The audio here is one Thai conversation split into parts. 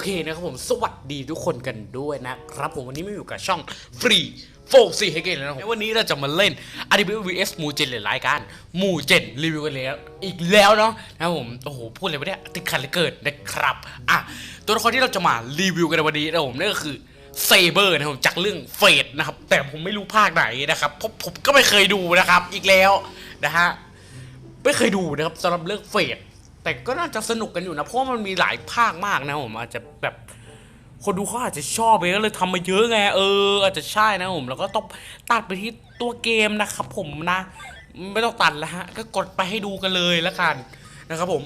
เคนะครับผมสวัสดีทุกคนกันด้วยนะครับผมวันนี้ไม่อยู่กับช่องฟรีโฟกซีให้เกนแล้วนะครับวันนี้เราจะมาเล่น a d b vs มูเจนเลยรายการมูเจนรีวิวกันแล้วอีกแล้วเนาะนะครับผมโอ้โหพูดอะไรไปเนี่ยติดขัดเลือเกินนะครับอะตัวละครที่เราจะมารีวิวกันในวันนี้นะครับผมนั่นก็คือเซเบอร์นะครับผมจากเรื่องเฟดนะครับแต่ผมไม่รู้ภาคไหนนะครับเพราะผมก็ไม่เคยดูนะครับอีกแล้วนะฮะไม่เคยดูนะครับสำหรับเรื่องเฟด แต่ก็น่าจะสนุกกันอยู่นะ เพราะมันมีหลายภาคมากนะผมอาจจะแบบคนดูเขาอาจจะชอบไปก็เลยทำมาเยอะไงเออ อาจจะใช่นะผม แล้วก็ต้องตัดไปที่ตัวเกมนะครับผมนะ ไม่ต้องตัดแล้วฮะ ก็กดไปให้ดูกันเลยแล้วกันนะครับผม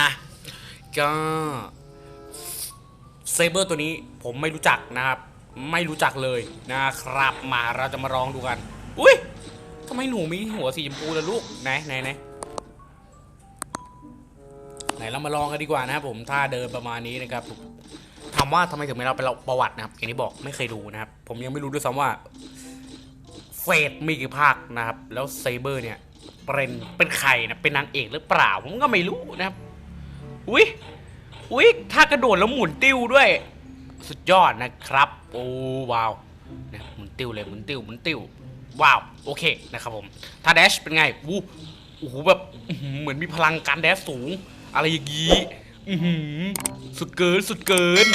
นะก็เซเบอร์ตัวนี้ผมไม่รู้จักนะครับ ไม่รู้จักเลยนะครับ มาเราจะมาลองดูกัน อุ้ยทำไมหนูมีหัวสีชมพูล่ะลูก ไหนไหนไหน ไหนเรามาลองกันดีกว่านะครับผมท่าเดินประมาณนี้นะครับถามว่าทำไมถึงไม่เราไปเราประวัตินะครับอย่างที่บอกไม่เคยดูนะครับ ผมยังไม่รู้ด้วยซ้ำว่าเฟดมีกี่ภาคนะครับ แล้วเซเบอร์เนี่ยเป็นเป็นใครนะเป็นนางเอกหรือเปล่า ผมก็ไม่รู้นะครับอุ้ยอุ้ยท่ากระโดดแล้วหมุนติ้วด้วย สุดยอดนะครับ โอ้ว้าวเนี่ยหมุนติ้วเลยหมุนติ้วหมุนติ้วว้าวโอเคนะครับผมถ้าแดชเป็นไงวู้โอ้โหแบบเหมือนมีพลังการแดชสูง อะไรอย่างงี้อือหือสุดเกินสุดเกิน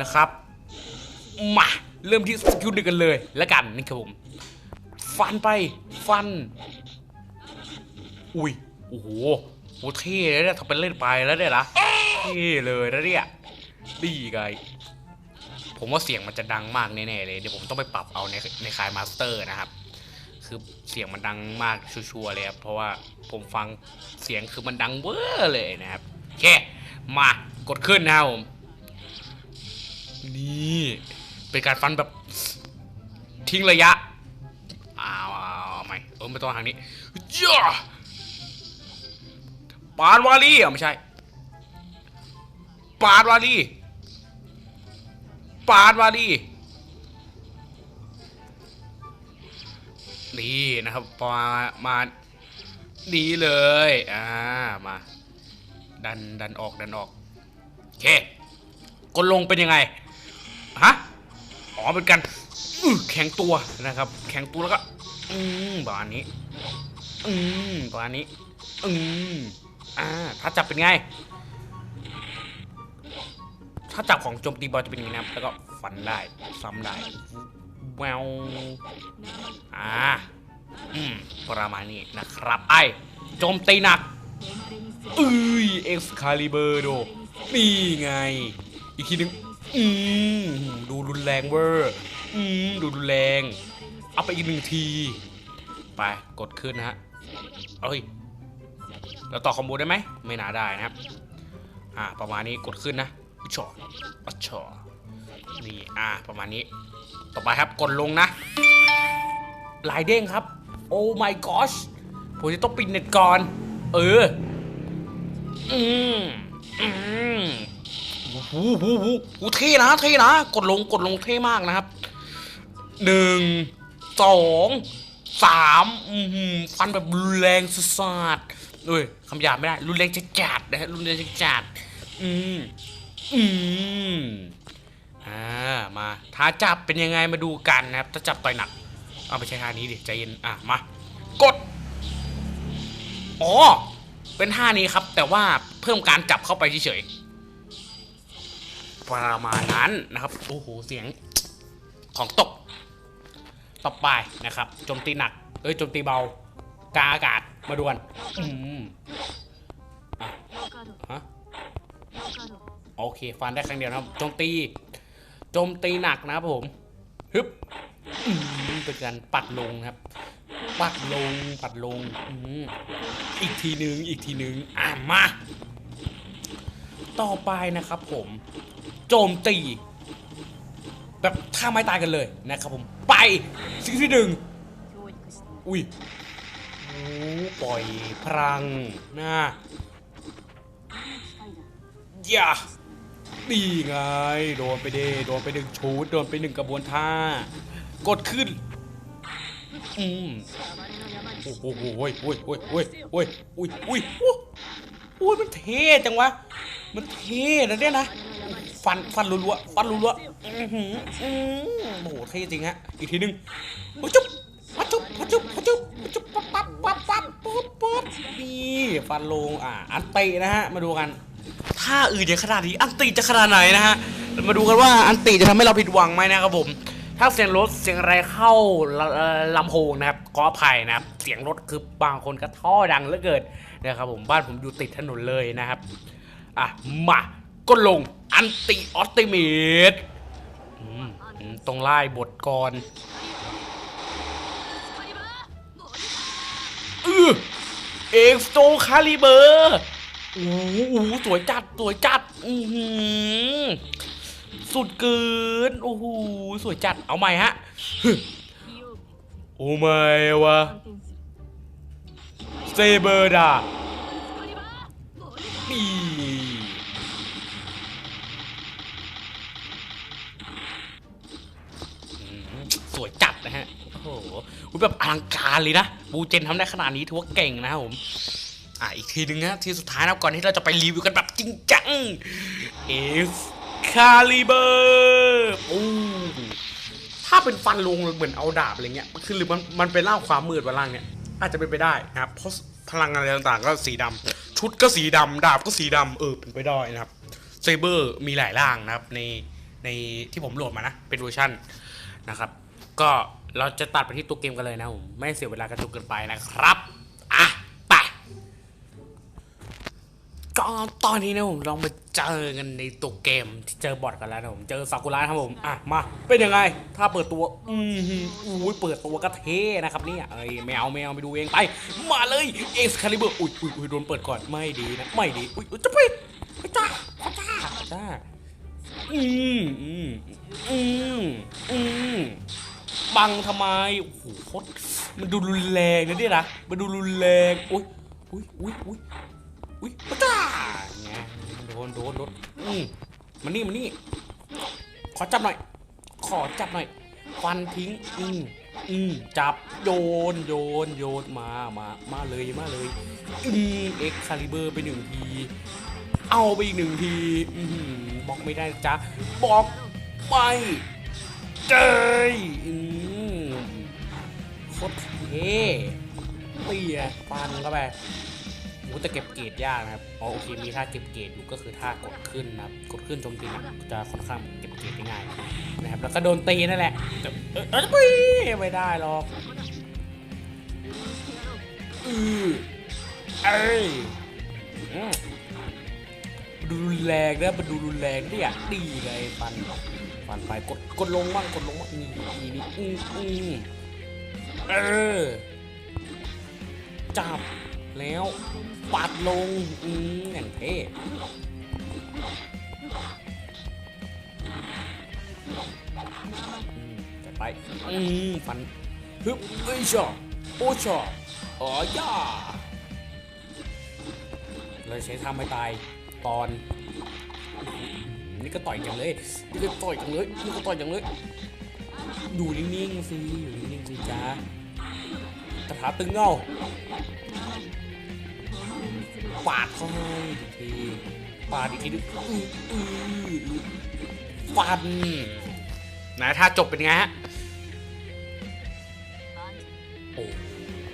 นะครับมาเริ่มที่สกิลหนึ่งกันเลยแล้วกันนี่ครับผม ฟันไปฟัน อุ้ยโอ้โหโหเท่เลยเนี่ยทำเป็นเล่นไปแล้วเนี่ยนะเท่เลยนะเนี่ยดีไงผมว่าเสียงมันจะดังมากแน่ๆเลยเดี๋ยวผมต้องไปปรับเอาในในคายมาสเตอร์นะครับ คือเสียงมันดังมากชัวร์ๆเลยครับ เพราะว่าผมฟังเสียงคือมันดังเวอร์เลยนะครับโอเคมากดขึ้นนะครับผมนี่เป็นการฟันแบบทิ้งระยะอ้าวเอาเอาใหม่เออไม่ต้องทางนี้ย่าปานวาลีอะไม่ใช่ปานวาลีปาดมาดิ นี่นะครับมามาดีเลยอ่ามา ดันดันออกดันออกโอเคกดลงเป็นยังไงฮะอ๋อเป็นการอื้อแข็งตัวนะครับ แข็งตัวแล้วก็อืมประมาณนี้อืมประมาณนี้อืมอ่าถ้าจับเป็นไง ถ้าจับของโจมตีบอลจะเป็นอย่างนี้นะครับแล้วก็ฟันได้ซ้ำได้ แววอ่าอประมาณนี้นะครับไอ้โจมตีหนักอุ้ยเอ็กซ์คาลิเบอร์โดนี่ไง อีกทีหนึงอืมดูรุนแรงเวอร์อืมดูรุนแรง เอาไปอีกหนึ่งที ไปกดขึ้นนะฮะเอ้ยแล้วต่อคอมโบได้ไหมไม่น่าได้นะครับ อ่าประมาณนี้กดขึ้นนะชออชอ นี่อ่าประมาณนี้ ต่อไปครับกดลงนะลายเด้งครับ โอ้ my gosh ผมจะต้องปิดเน็ตก่อน เออ อืมอืมหูหูหูหูเท่นะเท่นะ กดลงกดลงเท่มากนะครับ หนึ่ง สอง สามอือหือฟันแบบรุนแรงสุดสาดเอ้ยคำหยาบไม่ได้ รุนแรงจะจัดนะฮะรุนแรงจะจัดอืม อืม อ่ามาถ้าจับเป็นยังไงมาดูกันนะครับถ้าจับต่อยหนักเอาไปใช้ท่านี้ดิใจเย็นอะมากดอ๋อเป็นท่านี้ครับ แต่ว่าเพิ่มการจับเข้าไปเฉยๆประมาณนั้นนะครับโอ้โหเสียงของตกต่อไปนะครับโจมตีหนักเอ้ยโจมตีเบากาอากาศมาดวนอืมอะฮะโอเค ฟันได้ครั้งเดียวนะครับโจมตี จมตีหนักนะครับผมฮึบอืมเป็นการปัดลงครับ ปัดลงปัดลงอืมอีกทีหนึ่งอีกทีหนึ่งอะมา ต่อไปนะครับผม โจมตี แบบท่าไม้ตายกันเลยนะครับผมไปสิ่งที่หนึ่งอุ้ยโอ้ปล่อยพลังนะอย่า ดีไง โดนไปเดโดนไปหนึ่งชูดโดนไปหนึ่งกระบวนท่า กดขึ้น อืมโอ้โหโอ้ยโอ้ยโอ้ยโอ้ยโอ้ยโอ้ยโอ้ยโอ้ยมันเท่จังวะ มันเท่นะเนี่ยนะ ฟันฟันรัวๆฟันรัวๆอือหืออือโอ้โหเท่จริงฮะ อีกทีหนึ่งโอ้ยจุ๊บมาจุ๊บมาจุ๊บมาจุ๊บมาจุ๊บปั๊บปั๊บปั๊บปั๊บปุ๊บปุ๊บนี่ฟันลงอ่าอันเตินะฮะ มาดูกัน ถ้าอื่นจะขนาดนี้อันติจะขนาดไหนนะฮะมาดูกันว่าอันติจะทำให้เราผิดหวังไหมนะครับผม ถ้าเสียงรถเสียงอะไรเข้าลำโพงนะครับขออภัยนะครับ เสียงรถคือบางคนก็ท่อดังเหลือเกินนะครับผมบ้านผมอยู่ติดถนนเลยนะครับอะมาก็ลงอันติออสติเมตตรงไล่บทก่อนเอ็กโตคาลิเบอร์ อ้โหสวยจัดสวยจัดอือหือสุดเกินโอ้โหสวยจัดเอาใหม่ฮะโอ้ไม่วะเซเบอร์ดานี่อืมสวยจัดนะฮะ โอ้โหแบบอลังการเลยนะ บูเจนทำได้ขนาดนี้ถือว่าเก่งนะครับผม อะอีกทีหนึงนะที่สุดท้ายนะก่อนที่เราจะไปรีวิวกันแบบจริงจังเอฟคาลิเบอร์โอ้ถ้าเป็นฟันลงเหมือนเอาดาบอะไรเงี้ยคือหรือมันมันเป็นล่าความมืดวันล่างเนี่ย อาจจะเป็นไปได้นะครับเพราะพลังอะไรต่างๆ ก็สีดำชุดก็สีดำดาบก็สีดำเออเป็นไปได้นะครับเซเบอร์มีหลายร่างนะครับ ในในที่ผมโหลดมานะ เป็นเวอร์ชันนะครับ ก็เราจะตัดไปที่ตัวเกมกันเลยนะผมไม่ให้เสียเวลากระจุกเกินไปนะครับอะไป ก็ตอนนี้นะผมลองมาเจอกันในตัวเกมที่เจอบอทกันแล้วนะผมเจอซากุระครับผมอะมาเป็นยังไง ถ้าเปิดตัวอืมหืออุ้ยเปิดตัวก็เท่นะครับเนี่ยเอ้ยแมวแมวไปดูเองไป มาเลยเอ็กซ์คาลิเบอร์อุ้ยอุ้ยอุ้ยโดนเปิดก่อนไม่ดีนะไม่ดีอุ้ยจะไปไปจ้าจ้าจ้าอืมอืมอืมอืมบังทำไมโอ้โหโคตรมันดูรุนแรงนะเนี่ยนะมันดูรุนแรงอุ้ยอุ้ยอุ้ยอุ้ย อุ้ยปะจ้าไงโดนโดนโดนอืมมานี่มานี่ ขอจับหน่อย ขอจับหน่อย ฟันทิ้ง อืมอืมจับโยนโยนโยนมามามาเลยมาเลย อืมเอ็กคาลิเบอร์ไปหนึ่งที เอาไปอีกหนึ่งทีอืมบอกไม่ได้จ้ะบอกไม่เจยอืมโคตรเท่เตี้ยฟันเข้าไป โอ้แต่เก็บเกรดยากนะครับอ๋อโอเคมีท่าเก็บเกรดอยู่ก็คือท่ากดขึ้นนะครับ กดขึ้นโจมตีจะค่อนข้างเก็บเกรดได้ง่ายนะครับ แล้วก็โดนตีนั่นแหละแต่เออเออปุ้ยไม่ได้หรอกอือเอ้ยอืมดูรุนแรงนะมันดูรุนแรงเนี่ยดีเลยฟันฟันไปกดกดลงบ้างกดลงบ้างนี่นี่นี่อืมอืมเออจับ แล้ว ปัดลง อืมอย่างเท่จัดไป อืมฟันฮึบเอ้ยชอโอ้ชออ๋อย่าเลยใช้ทำให้ตายตอน นี่ก็ต่อยจังเลย นี่ก็ต่อยจังเลย นี่ก็ต่อยจังเลยอยู่นิ่งๆสิอยู่นิ่งๆสิจ้าตะขาตึงเงา ปาดเข้าให้อีกทีปาดอีกทีนึงอื้ออื้ออื้อฟันนะถ้าจบเป็นไงฮะ โอ้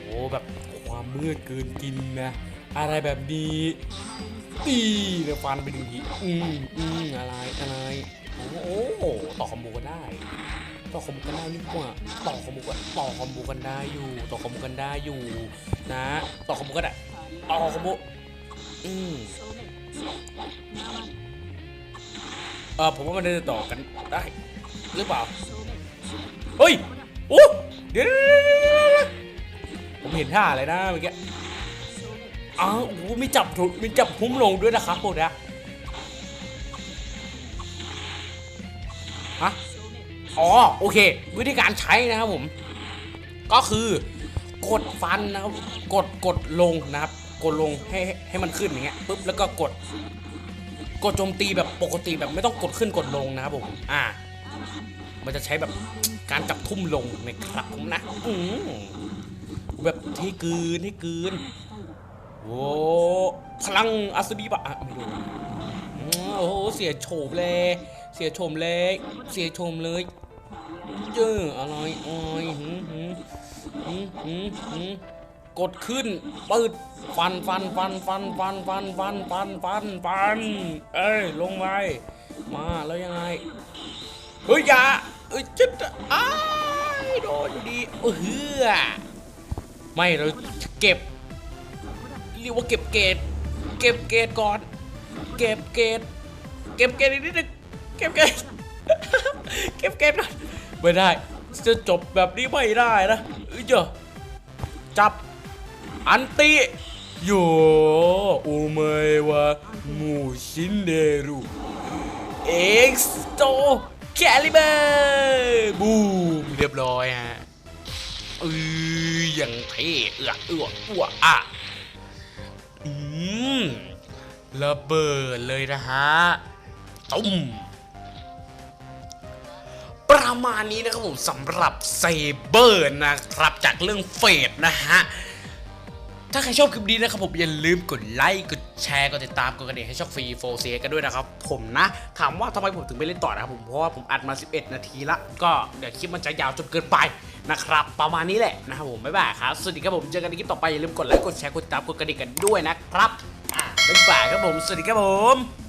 โหแบบความมืดเกินกินนะ อะไรแบบนี้ตีเนี่ยฟันไปหนึ่งทีอืมอืมอะไรอะไรโอ้โหต่อคอมโบกันได้ ต่อคอมโบกันได้นี่กว่าต่อคอมโบกันต่อคอมโบกันได้อยู่ ต่อคอมโบกันได้อยู่ นะ ต่อคอมโบกันได้ต่อคอมโบ อืมเออผมว่ามันจะต่อกันได้ หรือเปล่า เฮ้ยโอ้เดี๋ยวผมเห็นท่าอะไรนะเมื่อกี้อ้าวโอ้โหมีจับถุมีจับทุ่มลงด้วยนะครับพวกนี้ฮะอ๋อโอเค วิธีการใช้นะครับผม ก็คือกดฟันนะครับ กดกดลงนะครับ กดลงให้ให้มันขึ้นอย่างเงี้ยปุ๊บแล้วก็กด กดโจมตีแบบปกติแบบไม่ต้องกดขึ้นกดลงนะครับผมอ่า มันจะใช้แบบการจับทุ่มลงนะครับผมนะอืมแบบที่กืนที่กืนโอ้พลังอัศดีปะอะไม่รู้โอ้โหเสียโฉมเลย เสียโฉมเลยเสียโฉมเลยเจออะไรอ้อยหืมหืมหืมหืม กดขึ้นปืดฟันฟันฟันฟันฟันฟันฟันฟันฟันฟันเอ้ยลงไปมาแล้วยังไงเฮ้ยอย่าเอ้ยจะอ้ายโดนอยู่ดีเออเฮือไม่เราเก็บเรียกว่าเก็บเกรดเก็บเกรดก่อน เก็บเกรดเก็บเกรดอีกนิดนึงเก็บเกรดเก็บเกรดก่อนไม่ได้จะจบแบบนี้ไม่ได้นะเอ้ยเจ้าจับ อันติโยโอเมวะมูชินเดรุเอ็กซ์โตแคลิเบอร์บูมเรียบร้อยฮะเอออย่างเท่เอือเอืออ้วอะอืมระเบิดเลยนะฮะตุ้มประมาณนี้นะครับผมสำหรับเซเบอร์นะครับจากเรื่องเฟดนะฮะ ถ้าใครชอบคลิปนี้นะครับผมอย่าลืมกดไลค์กดแชร์กดติดตามกดกระดิ่งให้ช่องฟรีโฟเซกันด้วยนะครับผมนะถามว่าทำไมผมถึงไม่เล่นต่อนะครับผมเพราะว่าผมอัดมา 11 นาทีละก็เดี๋ยวคลิปมันจะยาวจนเกินไปนะครับประมาณนี้แหละนะครับผมบ๊ายบายครับสวัสดีครับผมเจอกันในคลิปต่อไปอย่าลืมกดไลค์กดแชร์กดติดตามกดกระดิ่งกันด้วยนะครับอะบ๊ายบายครับผมสวัสดีครับผม